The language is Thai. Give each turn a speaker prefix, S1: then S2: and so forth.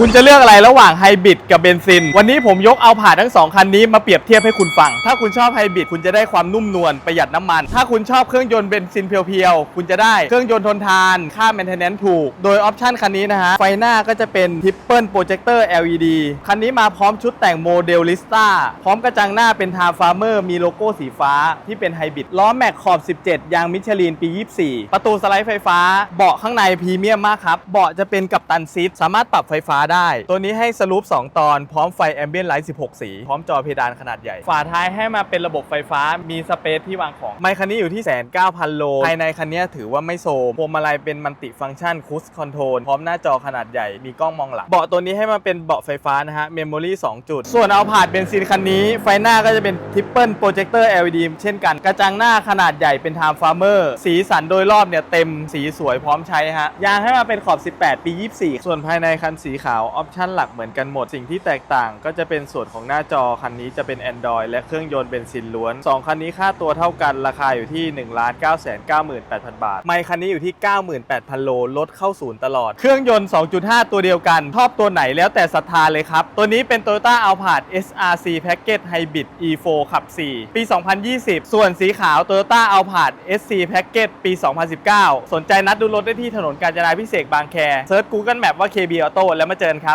S1: คุณจะเลือกอะไรระหว่างไฮบริดกับเบนซิน วันนี้ผมยกเอาผ่านทั้งสองคันนี้มาเปรียบเทียบให้คุณฟัง ถ้าคุณชอบไฮบริดคุณจะได้ความนุ่มนวลประหยัดน้ำมัน ถ้าคุณชอบเครื่องยนต์เบนซินเพียวๆ คุณจะได้เครื่องยนต์ทนทาน ค่า maintenance ถูก โดยออปชันคันนี้นะฮะ ไฟหน้าก็จะเป็นทิปเปิลโปรเจคเตอร์ LED คันนี้มาพร้อมชุดแต่งโมเดลลิสต้าพร้อมกระจังหน้าเป็นทาร์ฟาร์เมอร์มีโลโก้สีฟ้าที่เป็นไฮบริดล้อแม็กขอบ 17 ยางมิชลินปี 24 ประตูสไลด์ไฟฟ้า เบาะข้างในพรีเมียมมากครับเบาะจะเป็นกับตันซีทสามารถปรับไฟฟ้าได้ ตัวนี้ให้สลูป2 ตอน พร้อมไฟแอมเบียนไลท์16 สี พร้อมจอเพดานขนาดใหญ่ ฝาท้ายให้มาเป็นระบบไฟฟ้า มีสเปซที่วางของ ไมค์คันนี้อยู่ที่แสนเก้าพันโล ภายในคันนี้ถือว่าไม่โซมพวงมาลัยเป็นมัลติฟังก์ชันคูสคอนโทรล พร้อมหน้าจอขนาดใหญ่ มีกล้องมองหลัง เบาะตัวนี้ให้มาเป็นเบาะไฟฟ้านะฮะ เมมโมรี่2จุด ส่วนเอาผาดเบนซินคันนี้ ไฟหน้าก็จะเป็นทิปเปิลโปรเจคเตอร์ LED เช่นกัน กระจังหน้าขนาดใหญ่เป็น Time Farmer สีสันโดยรอบเนี่ยเต็ม สีสวยพร้อมใช้ฮะ ยางให้มาเป็นขอบ 18 ปี 24 ส่วนภายในคันสีขาวออปชั่นหลักเหมือนกันหมด สิ่งที่แตกต่างก็จะเป็นส่วนของหน้าจอ คันนี้จะเป็น Android และเครื่องยนต์เบนซินล้วน 2 คันนี้ค่าตัวเท่ากันราคาอยู่ที่ 1 9 9 8 0 0 บาท ไมค์คันนี้อยู่ที่ 98,000 โลลดเข้าศูนย์ตลอด เครื่องยนต์ 2.5 ตัวเดียวกันชอบตัวไหนแล้วแต่ศรัทธาเลยครับ ตัวนี้เป็น Toyota Alphard SRC Package Hybrid E4 ขับ 4 ปี 2020 ส่วนสีขาว Toyota Alphard SC Package ปี 2019 สนใจนัดดูรถได้ที่ถนนกาญจนาพิเศษบางแคเซิร์ช Google Map ว่า KB Auto แล้วมาเจอกันครับ